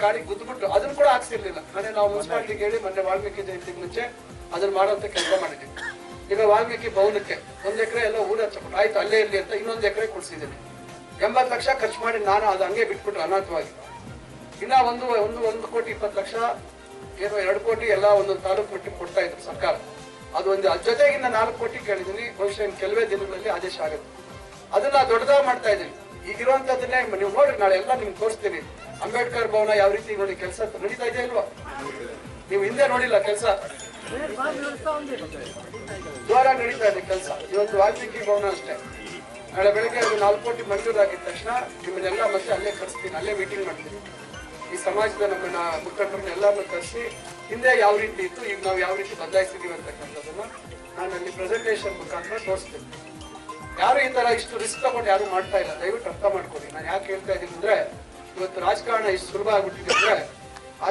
ಕಾಡಿಗೆ ಗುದ್ದುಬಿಟ್ಟು ಅದನ್ನ ಕೂಡ ಹಾಕ್ಸಿರ್ಲಿಲ್ಲ. ಮನೆ ನಾವು ಮುನ್ಸಿಪಾಲಿಟಿಗೆ ಹೇಳಿ ಮೊನ್ನೆ ವಾಲ್ಮೀಕಿ ಜಯಂತಿ ಮುಂಚೆ ಅದನ್ನ ಮಾಡುವಂತ ಕೆಲಸ ಮಾಡಿದ್ವಿ. ಈಗ ವಾಲ್ಮೀಕಿ ಭವನಕ್ಕೆ ಒಂದ್ ಎಕರೆ ಎಲ್ಲ ಊರ ಹಚ್ಚಬಿಟ್ಟು ಆಯ್ತು ಅಲ್ಲೇ ಇರ್ಲಿ ಅಂತ ಇನ್ನೊಂದ್ ಎಕರೆ ಕೊಡ್ಸಿದ್ದೀನಿ. ಎಂಬತ್ತು ಲಕ್ಷ ಖರ್ಚು ಮಾಡಿ ನಾನು ಅದು ಹಂಗೆ ಬಿಟ್ಬಿಟ್ರು ಅನಾಥವಾಗಿ. ಇನ್ನ ಒಂದು ಒಂದು ಒಂದು ಕೋಟಿ ಇಪ್ಪತ್ತು ಲಕ್ಷ ಏನೋ ಎರಡು ಕೋಟಿ ಎಲ್ಲ ಒಂದೊಂದು ತಾಲೂಕು ಮಟ್ಟಿಗೆ ಕೊಡ್ತಾ ಇದ್ರು ಸರ್ಕಾರ. ಅದು ಒಂದು ಜೊತೆಗಿನ್ನ ನಾಲ್ಕು ಕೋಟಿ ಕೇಳಿದೀನಿ ಬಹುಶಃ ಕೆಲವೇ ದಿನಗಳಲ್ಲಿ ಆದೇಶ ಆಗುತ್ತೆ. ಅದನ್ನ ದೊಡ್ಡದಾಗಿ ಮಾಡ್ತಾ ಇದ್ದೀನಿ. ಈಗಿರುವಂತದನ್ನೇ ನೀವು ನೋಡ್ರಿ, ನಾಳೆ ಎಲ್ಲ ನಿಮ್ಗೆ ತೋರಿಸ್ತೀನಿ. ಅಂಬೇಡ್ಕರ್ ಭವನ ಯಾವ ರೀತಿ ನೋಡಿ ಕೆಲಸ ನಡೀತಾ ಇದೆ ಇಲ್ವಾ? ನೀವು ಹಿಂದೆ ನೋಡಿಲ್ಲ ಕೆಲಸ? ದ್ವಾರ ನಡೀತಾ ಇದೆ ಕೆಲಸ. ಇವತ್ತು ವಾಲ್ಮೀಕಿ ಭವನ ಅಷ್ಟೇ. ನಾಳೆ ಬೆಳಗ್ಗೆ ಅದು ನಾಲ್ಕು ಕೋಟಿ ಮಂಜೂರಾಗಿದ್ದ ತಕ್ಷಣ ನಿಮ್ಮನ್ನೆಲ್ಲ ಮತ್ತೆ ಅಲ್ಲೇ ಕರೆಸ್ತೀನಿ, ಅಲ್ಲೇ ಮೀಟಿಂಗ್ ಮಾಡ್ತೀನಿ. ಈ ಸಮಾಜದ ನಮ್ಮನ್ನ ಮುಖಂಡರನ್ನ ಎಲ್ಲರನ್ನ ಕರೆಸಿ, ಹಿಂದೆ ಯಾವ ರೀತಿ ಇತ್ತು, ಈಗ ನಾವು ಯಾವ ರೀತಿ ಬದಲಾಯಿಸಿದೀವಿ ಅಂತಕ್ಕಂಥದ್ದನ್ನ ನಾನು ಅಲ್ಲಿ ಪ್ರೆಸೆಂಟೇಷನ್ ಮುಖಾಂತರ ತೋರಿಸ್ತೀನಿ. ಯಾರು ಈ ತರ ಇಷ್ಟು ರಿಸ್ಕ್ ತಗೊಂಡು ಯಾರು ಮಾಡ್ತಾ ಇಲ್ಲ, ದಯವಿಟ್ಟು ಅರ್ಥ ಮಾಡ್ಕೊಳ್ಳಿ. ನಾನು ಯಾಕೆ ಹೇಳ್ತಾ ಇದ್ದೀನಿ ಅಂದ್ರೆ, ಇವತ್ತು ರಾಜಕಾರಣ ಇಷ್ಟು ಸುಲಭ ಆಗ್ಬಿಟ್ಟಿದೆ ಅಂದ್ರೆ, ಆ